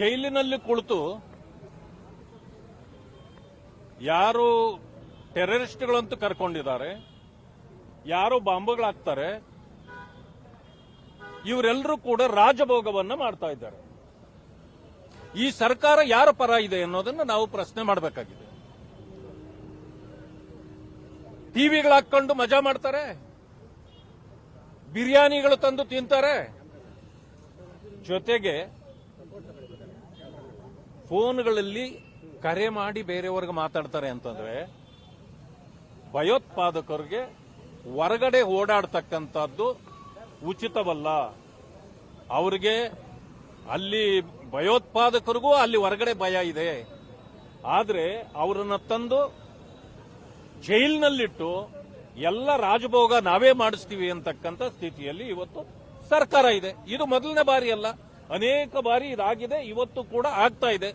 ಜೈಲಿನಲ್ಲಿ ಕುಳಿತು ಯಾರು ಟೆರರಿಸ್ಟ್ಗಳಂತೂ ಕರ್ಕೊಂಡಿದ್ದಾರೆ, ಯಾರು ಬಾಂಬುಗಳಾಗ್ತಾರೆ ಇವರೆಲ್ಲರೂ ಕೂಡ ರಾಜಭೋಗವನ್ನು ಮಾಡ್ತಾ ಇದ್ದಾರೆ. ಈ ಸರ್ಕಾರ ಯಾರ ಪರ ಇದೆ ಅನ್ನೋದನ್ನು ನಾವು ಪ್ರಶ್ನೆ ಮಾಡಬೇಕಾಗಿದೆ. ಟಿವಿಗಳು ಹಾಕೊಂಡು ಮಜಾ ಮಾಡ್ತಾರೆ? ಬಿರಿಯಾನಿಗಳು ತಂದು ತಿಂತಾರೆ? ಜೊತೆಗೆ ಫೋನ್ಗಳಲ್ಲಿ ಕರೆ ಮಾಡಿ ಬೇರೆಯವ್ರಿಗೆ ಮಾತಾಡ್ತಾರೆ ಅಂತಂದ್ರೆ ಭಯೋತ್ಪಾದಕರಿಗೆ ಹೊರಗಡೆ ಓಡಾಡ್ತಕ್ಕಂಥದ್ದು ಉಚಿತವಲ್ಲ. ಅವ್ರಿಗೆ ಅಲ್ಲಿ ಭಯೋತ್ಪಾದಕರಿಗೂ ಅಲ್ಲಿ ಹೊರಗಡೆ ಭಯ ಇದೆ. ಆದರೆ ಅವರನ್ನ ತಂದು ಜೈಲಿನಲ್ಲಿಟ್ಟು ಎಲ್ಲ ರಾಜಭೋಗ ನಾವೇ ಮಾಡಿಸ್ತೀವಿ ಅಂತಕ್ಕಂಥ ಸ್ಥಿತಿಯಲ್ಲಿ ಇವತ್ತು ಸರ್ಕಾರ ಇದೆ. ಇದು ಮೊದಲನೇ ಬಾರಿ ಅಲ್ಲ ಅನೇಕ ಬಾರಿ ಇದಾಗಿದೆ, ಇವತ್ತು ಕೂಡ ಆಗ್ತಾ ಇದೆ.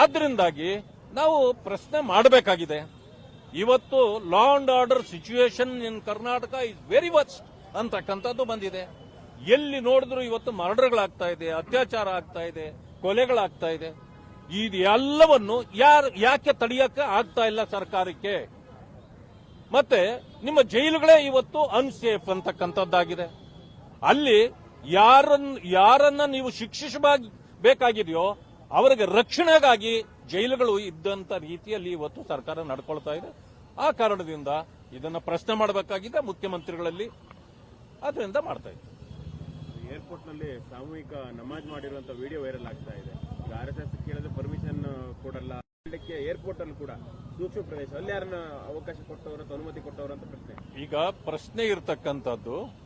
ಆದ್ರಿಂದಾಗಿ ನಾವು ಪ್ರಶ್ನೆ ಮಾಡಬೇಕಾಗಿದೆ. ಇವತ್ತು law and order situation in Karnataka is very worse ಅಂತಕ್ಕಂಥದ್ದು ಬಂದಿದೆ. ಎಲ್ಲಿ ನೋಡಿದ್ರು ಇವತ್ತು ಮರ್ಡರ್ಗಳಾಗ್ತಾ ಇದೆ, ಅತ್ಯಾಚಾರ ಆಗ್ತಾ ಇದೆ, ಕೊಲೆಗಳಾಗ್ತಾ ಇದೆ. ಇದೆಲ್ಲವನ್ನು ಯಾರು, ಯಾಕೆ ತಡೆಯಕ್ಕೆ ಆಗ್ತಾ ಇಲ್ಲ ಸರ್ಕಾರಕ್ಕೆ? ಮತ್ತೆ ನಿಮ್ಮ ಜೈಲುಗಳೇ ಇವತ್ತು ಅನ್ಸೇಫ್ ಅಂತಕ್ಕಂಥದ್ದಾಗಿದೆ. ಅಲ್ಲಿ ಯಾರನ್ನ ಯಾರನ್ನ ನೀವು ಶಿಕ್ಷಿಸಬೇಕಾಗಿದೆಯೋ ಅವರಿಗೆ ರಕ್ಷಣೆಗಾಗಿ ಜೈಲುಗಳು ಇದ್ದಂತ ರೀತಿಯಲ್ಲಿ ಇವತ್ತು ಸರ್ಕಾರ ನಡ್ಕೊಳ್ತಾ ಇದೆ. ಆ ಕಾರಣದಿಂದ ಇದನ್ನ ಪ್ರಶ್ನೆ ಮಾಡಬೇಕಾಗಿದೆ ಮುಖ್ಯಮಂತ್ರಿಗಳಲ್ಲಿ. ಅದರಿಂದ ಮಾಡ್ತಾ ಇದೆ ಏರ್ಪೋರ್ಟ್ನಲ್ಲಿ ಸಾಮೂಹಿಕ ನಮಾಜ್ ಮಾಡಿರುವಂತ ವಿಡಿಯೋ ವೈರಲ್ ಆಗ್ತಾ ಇದೆ. ಆರ್ಎಸ್ಎಸ್ ಆರ್ ಎಸ್ ಎಸ್ ಕೇಳಿದ್ರೆ ಪರ್ಮಿಷನ್ ಕೊಡಲ್ಲ. ಏರ್ಪೋರ್ಟ್ ಅಲ್ಲಿ ಕೂಡ ಸೂಕ್ಷ್ಮ ಪ್ರದೇಶ ಅಲ್ಲಿ ಯಾರನ್ನ ಅವಕಾಶ ಕೊಟ್ಟವರು ಅನುಮತಿ ಕೊಟ್ಟವರು ಅಂತ ಪ್ರಶ್ನೆ. ಈಗ ಪ್ರಶ್ನೆ ಇರತಕ್ಕಂಥದ್ದು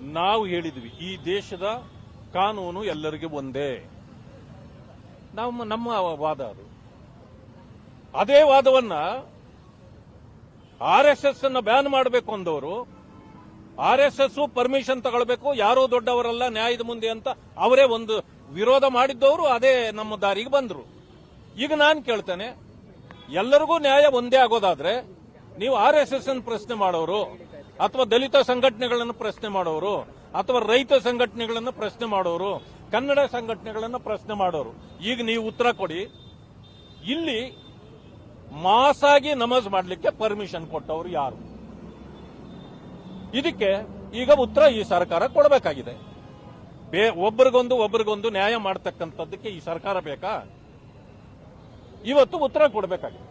ನಾವು ಹೇಳಿದ್ವಿ, ಈ ದೇಶದ ಕಾನೂನು ಎಲ್ಲರಿಗೂ ಒಂದೇ. ನಮ್ಮ ನಮ್ಮ ವಾದ ಅದು. ಅದೇ ವಾದವನ್ನ ಆರ್ ಎಸ್ ಎಸ್ ಅನ್ನ ಬ್ಯಾನ್ ಮಾಡಬೇಕು ಅಂದವರು, ಆರ್ ಎಸ್ ಎಸ್ ಪರ್ಮಿಷನ್ ತಗೊಳ್ಬೇಕು, ಯಾರೋ ದೊಡ್ಡವರಲ್ಲ, ನ್ಯಾಯದ ಮುಂದೆ ಅಂತ ಅವರೇ ಒಂದು ವಿರೋಧ ಮಾಡಿದ್ದವರು, ಅದೇ ನಮ್ಮ ದಾರಿಗೆ ಬಂದರು. ಈಗ ನಾನು ಕೇಳ್ತೇನೆ, ಎಲ್ಲರಿಗೂ ನ್ಯಾಯ ಒಂದೇ ಆಗೋದಾದ್ರೆ, ನೀವು ಆರ್ ಎಸ್ ಎಸ್ ಅನ್ನು ಪ್ರಶ್ನೆ ಮಾಡೋರು ಅಥವಾ ದಲಿತ ಸಂಘಟನೆಗಳನ್ನು ಪ್ರಶ್ನೆ ಮಾಡೋರು, ಅಥವಾ ರೈತ ಸಂಘಟನೆಗಳನ್ನು ಪ್ರಶ್ನೆ ಮಾಡೋರು, ಕನ್ನಡ ಸಂಘಟನೆಗಳನ್ನು ಪ್ರಶ್ನೆ ಮಾಡೋರು. ಈಗ ನೀವು ಉತ್ತರ ಕೊಡಿ. ಇಲ್ಲಿ ಮಾಸಾಗಿ ನಮಾಜ್ ಮಾಡಲಿಕ್ಕೆ ಪರ್ಮಿಷನ್ ಕೊಟ್ಟವರು ಯಾರು? ಇದಕ್ಕೆ ಈಗ ಉತ್ತರ ಈ ಸರ್ಕಾರ ಕೊಡಬೇಕಾಗಿದೆ. ಒಬ್ಬರಿಗೊಂದು ಒಬ್ಬರಿಗೊಂದು ನ್ಯಾಯ ಮಾಡ್ತಕ್ಕಂಥದ್ದಕ್ಕೆ ಈ ಸರ್ಕಾರ ಬೇಕಾ? ಇವತ್ತು ಉತ್ತರ ಕೊಡಬೇಕಾಗಿದೆ.